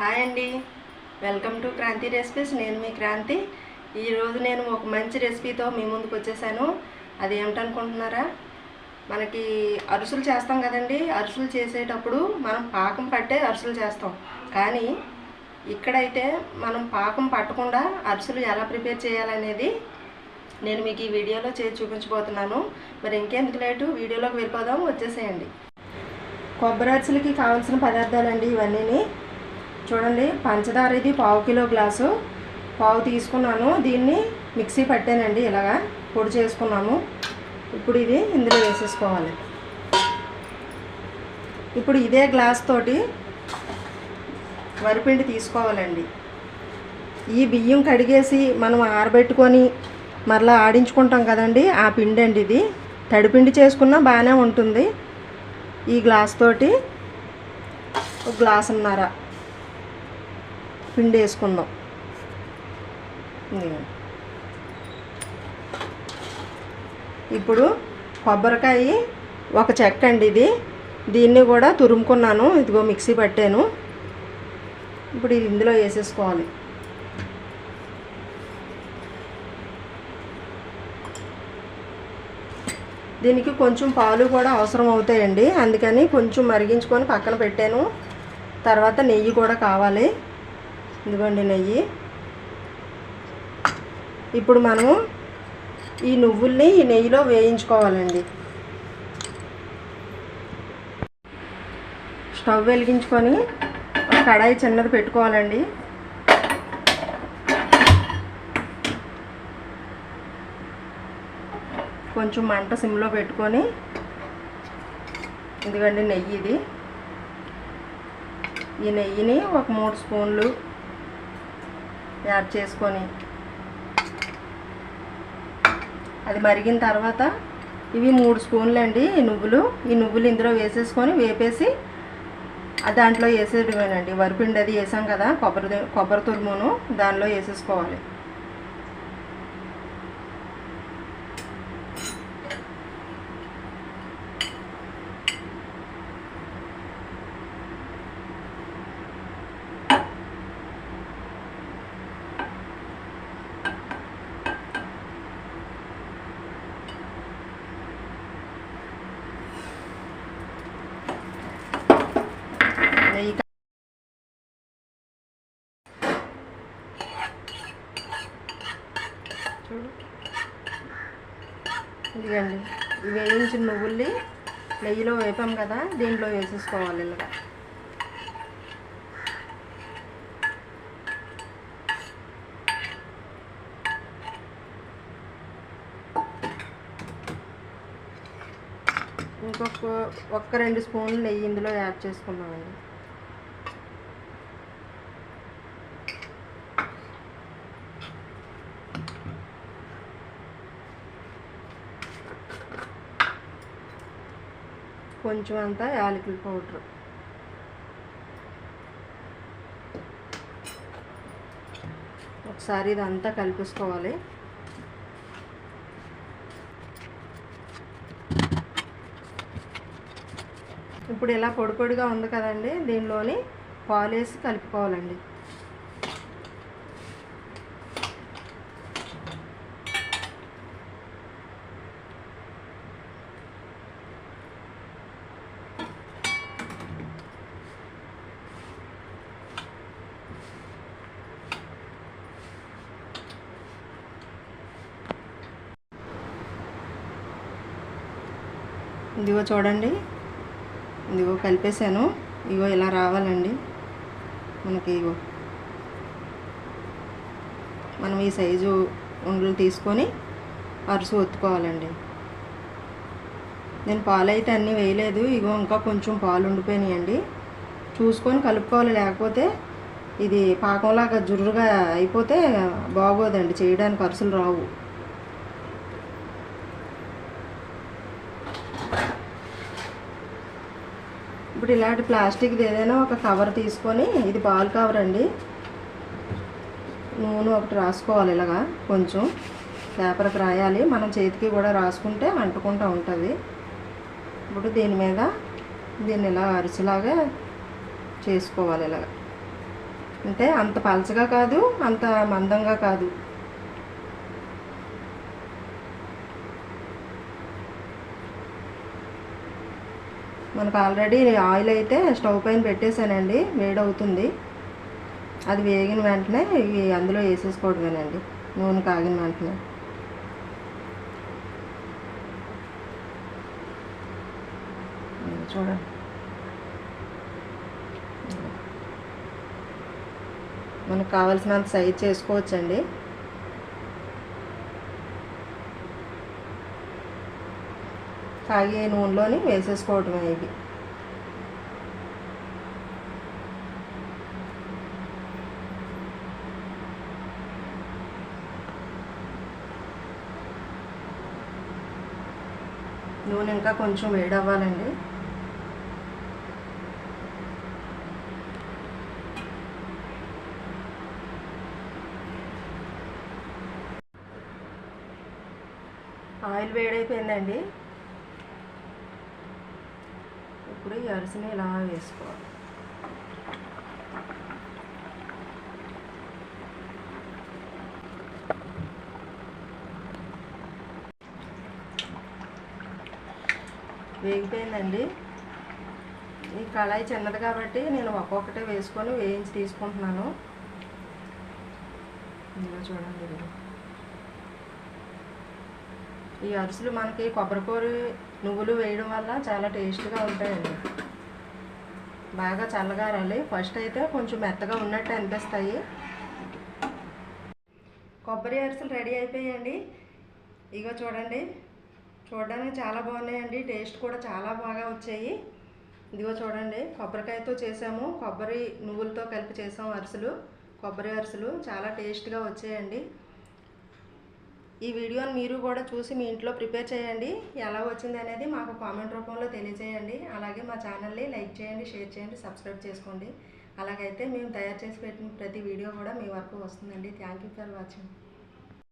Hi అండి. Welcome to Kranti recipes. నేను మీ క్రాంతి. ఈరోజు నేను ఒక మంచి రెసిపీతో మీ ముందుకు వచ్చేసాను. అది ఏమిటనుకుంటున్నారా? మనకి అరుసులు చేస్తాం కదండి. అరుసులు చేసేటప్పుడు మనం పాకం పట్టే అరుసులు చేస్తాం. కానీ ఇక్కడైతే మనం పాకం పట్టకుండా అరుసులు ఎలా ప్రిపేర్ చేయాలనేది నేను మీకు ఈ వీడియోలో చేసి చూపించబోతున్నాను. మరి ఇంకెందుకు లేటు? వీడియోలోకి వెళ్ళిపోదాం. వచ్చేసేయండి. కొబ్బరి అరుసులకి కావాల్సిన పదార్థాలండి ఇవన్నీని. చూడండి పంచదార ఇది పావు కిలో గ్లాసు. పావు తీసుకున్నాను. దీన్ని మిక్సీ పట్టానండి ఇలాగా పొడి చేసుకున్నాను. ఇప్పుడు ఇది ఇందులో వేసేసుకోవాలి. ఇప్పుడు ఇదే గ్లాస్ తోటి వరిపిండి తీసుకోవాలండి. ఈ బియ్యం కడిగేసి మనం ఆరబెట్టుకొని మరలా ఆడించుకుంటాం కదండి ఆ పిండి అండి ఇది. తడిపిండి చేసుకున్నా బాగానే ఉంటుంది. ఈ గ్లాస్ తోటి ఒక గ్లాసున్నర. పిండి వేసుకుందాం. ఇప్పుడు కొబ్బరికాయ ఒక చెక్క అండి ఇది. దీన్ని కూడా తురుముకున్నాను. ఇదిగో మిక్సీ పట్టాను. ఇప్పుడు ఇది ఇందులో వేసేసుకోవాలి. దీనికి కొంచెం పాలు కూడా అవసరం అవుతాయండి. అందుకని కొంచెం మరిగించుకొని పక్కన పెట్టాను. తర్వాత నెయ్యి కూడా కావాలి. ఇదిగోండి నెయ్యి ఇప్పుడు మనము ఈ నువ్వుల్ని ఈ నెయ్యిలో వేయించుకోవాలండి. స్టవ్ వెలిగించుకొని కడాయి చిన్నది పెట్టుకోవాలండి. కొంచెం మంట సిమ్లో పెట్టుకొని ఎందుకండి నెయ్యి ఇది. ఈ నెయ్యిని ఒక మూడు స్పూన్లు యాడ్ చేసుకొని. అది మరిగిన తర్వాత ఇవి మూడు స్పూన్లు అండి ఈ నువ్వులు. ఈ నువ్వులు ఇందులో వేసేసుకొని వేపేసి దాంట్లో వేసేయడమేనండి. వరిపిండి అది వేసాం కదా కొబ్బరి కొబ్బరి తురుమును దానిలో వేసేసుకోవాలి నెయ్యి కా- చూడు. ఇదిగండి. వేయించిన నువ్వుల్ని నెయ్యిలో వేపాం కదా దీంట్లో వేసేసుకోవాలి ఇలాగా. ఇంకొక ఒక్క రెండు స్పూన్లు నెయ్యి ఇందులో యాడ్ చేసుకున్నామండి కొంచెం అంతా యాలకుల పౌడర్. ఒకసారి ఇదంతా కలిపేసుకోవాలి. ఇప్పుడు ఇలా పొడి పొడిగా ఉంది కదండి దీనిలోని పాలు వేసి కలుపుకోవాలండి. ఇదిగో చూడండి. ఇదిగో కలిపేసాను ఇగో ఇలా రావాలండి. మనకి ఇగో మనం ఈ సైజు ఉండలు తీసుకొని అరుసు ఒత్తుకోవాలండి. నేను పాలు అయితే అన్నీ వేయలేదు. ఇగో ఇంకా కొంచెం పాలు ఉండిపోయినాయండి. చూసుకొని కలుపుకోవాలి. లేకపోతే ఇది పాకంలాగా జుర్రుగా అయిపోతే బాగోదండి. చేయడానికి అరుసులు రావు. ఇప్పుడు ఇలాంటి ప్లాస్టిక్ది ఏదైనా ఒక కవర్ తీసుకొని ఇది పాలు కవర్ అండి. నూనె ఒకటి రాసుకోవాలి ఇలాగా కొంచెం. పేపర్కి రాయాలి. మనం చేతికి కూడా రాసుకుంటే అంటుకుంటూ ఉంటుంది. ఇప్పుడు దీని మీద దీన్ని ఇలా అరిచిలాగా చేసుకోవాలి ఇలాగా. అంటే అంత పలచగా కాదు అంత మందంగా కాదు. మనకు ఆల్రెడీ ఆయిల్ అయితే స్టవ్ పైన పెట్టేశానండి వేడవుతుంది. అది వేగిన వెంటనే ఇవి అందులో వేసేసుకోవడమేనండి నూనె కాగిన వెంటనే. చూడండి. మనకు కావాల్సినంత సైజ్ చేసుకోవచ్చండి. కాగే నూనెలోని వేసేసుకోవటమే ఇవి నూనె ఇంకా కొంచెం వేడవ్వాలండి. ఆయిల్ వేడైపోయిందండి. ఇప్పుడు ఈ అరిసిని ఇలా వేసుకోవాలి? వేగిపోయిందండి. ఈ కళాయి చిన్నది కాబట్టి నేను ఒక్కొక్కటే వేసుకొని వేయించి తీసుకుంటున్నాను. ఇలా చూడండి. ఈ అరిసెలు మనకి కొబ్బరికూర నువ్వులు వేయడం వల్ల చాలా టేస్ట్గా ఉంటాయండి. బాగా చల్లగారాలి. ఫస్ట్ అయితే కొంచెం మెత్తగా ఉన్నట్టు అనిపిస్తాయి. కొబ్బరి అరిసెలు రెడీ అయిపోయాయండి. ఇగో చూడండి. చూడడానికి చాలా బాగున్నాయండి. టేస్ట్ కూడా చాలా బాగా వచ్చాయి. ఇదిగో చూడండి. కొబ్బరికాయతో చేసాము. కొబ్బరి నువ్వులతో కలిపి చేసాము అరిసెలు. కొబ్బరి అరిసెలు చాలా టేస్ట్గా వచ్చాయండి. ఈ వీడియోని మీరు కూడా చూసి మీ ఇంట్లో ప్రిపేర్ చేయండి. ఎలా వచ్చింది అనేది మాకు కామెంట్ రూపంలో తెలియజేయండి. అలాగే మా ఛానల్ని లైక్ చేయండి షేర్ చేయండి సబ్స్క్రైబ్ చేసుకోండి. అలాగైతే మేము తయారు చేసి పెట్టిన ప్రతి వీడియో కూడా మీ వరకు వస్తుందండి. Thank you for watching.